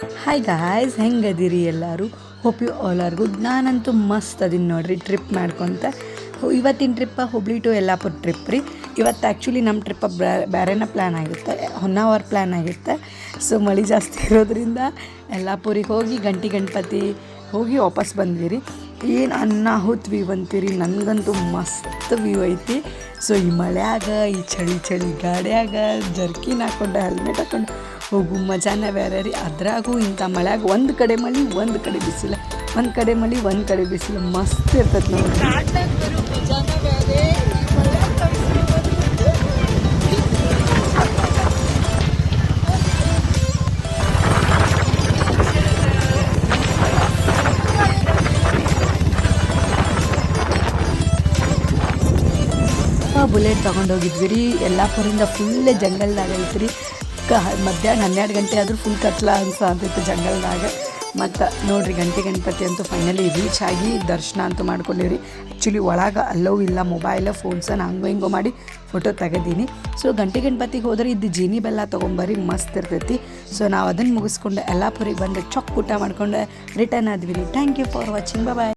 Hi guys ಹೆಂಗದಿರಿ ಎಲ್ಲರೂ? Hope you all are good ನಾನಂತೂ ಮಸ್ತ್ ಅದೀನಿ ನೋಡ್ರಿ ಟ್ರಿಪ್ ಮಾಡ್ಕೊತ. ಇವತ್ತಿನ ಟ್ರಿಪ್ಪ ಹುಬ್ಳಿ ಟು ಯಲ್ಲಾಪುರ ಟ್ರಿಪ್ ರೀ. ಇವತ್ತು ಆ್ಯಕ್ಚುಲಿ ನಮ್ಮ ಟ್ರಿಪ್ಪ ಬೇರೆನ ಪ್ಲ್ಯಾನ್ ಆಗಿತ್ತು. ಹೊನ್ನಾವರ್ ಪ್ಲ್ಯಾನ್ ಆಗಿರುತ್ತೆ ಸೊ ಮಳೆ ಜಾಸ್ತಿ ಇರೋದ್ರಿಂದ ಯಲ್ಲಾಪುರಿಗೆ ಹೋಗಿ ಗಂಟಿ ಗಣಪತಿ ಹೋಗಿ ವಾಪಸ್ ಬಂದ್ವಿ ರೀ. ಏನು ಅನ್ನ ವ್ಯೂ ಅಂತೀರಿ? ನನಗಂತೂ ಮಸ್ತ್ ವ್ಯೂ ಐತಿ. ಸೊ ಈ ಮಳೆಯಾಗ, ಈ ಚಳಿ ಚಳಿ ಗಾಡಿಯಾಗ, ಜರ್ಕಿನ್ ಹಾಕೊಂಡು ಹೆಲ್ಮೆಟ್ ಹಾಕೊಂಡು ಹೋಗು, ಮಜಾನೇ ಬೇರೆ ರೀ. ಅದ್ರಾಗೂ ಇಂಥ ಮಳೆಯಾಗ ಒಂದು ಕಡೆ ಮಳಿ, ಒಂದು ಕಡೆ ಬಿಸಿಲ. ಒಂದು ಕಡೆ ಮಳಿ, ಒಂದು ಕಡೆ ಬಿಸಿಲು. ಮಸ್ತ್ ಇರ್ತದೆ ನೋಡಿ ಬುಲೆಟ್ ತೊಗೊಂಡೋಗಿದ್ವಿ ರೀ. ಯಲ್ಲಾಪುರಿಂದ ಫುಲ್ ಜಂಗಲ್ದಾಗ ಐತ್ರಿ. ಕ, ಮಧ್ಯಾಹ್ನ ಹನ್ನೆರಡು ಗಂಟೆ ಆದರೂ ಫುಲ್ ಕತ್ಲ ಅನ್ಸಾತೈತೆ ಜಂಗಲ್ದಾಗ. ಮತ್ತು ನೋಡಿರಿ ಗಂಟೆ ಗಣಪತಿ ಅಂತೂ ಫೈನಲಿ ರೀಚ್ ಆಗಿ ದರ್ಶನ ಅಂತೂ ಮಾಡ್ಕೊಂಡಿವ್ರಿ. ಆ್ಯಕ್ಚುಲಿ ಒಳಗೆ ಅಲ್ಲೋ ಇಲ್ಲ ಮೊಬೈಲ ಫೋನ್ಸನ್ನು ಹಂಗೋ ಹಿಂಗೋ ಮಾಡಿ ಫೋಟೋ ತೆಗೆದೀನಿ. ಸೊ ಗಂಟೆ ಗಣಪತಿಗೆ ಹೋದ್ರೆ ಇದು ಜೀನಿ ಬೆಲ್ಲ ತೊಗೊಂಬರಿ, ಮಸ್ತ್ ಇರ್ತೈತಿ. ಸೊ ನಾವು ಅದನ್ನು ಮುಗಿಸ್ಕೊಂಡು ಎಲ್ಲಾಪುರಿಗೆ ಬಂದು ಚೊಕ್ ಊಟ ಮಾಡ್ಕೊಂಡು ರಿಟರ್ನ್ ಆದ್ವಿ ರೀ. Thank you for watching bye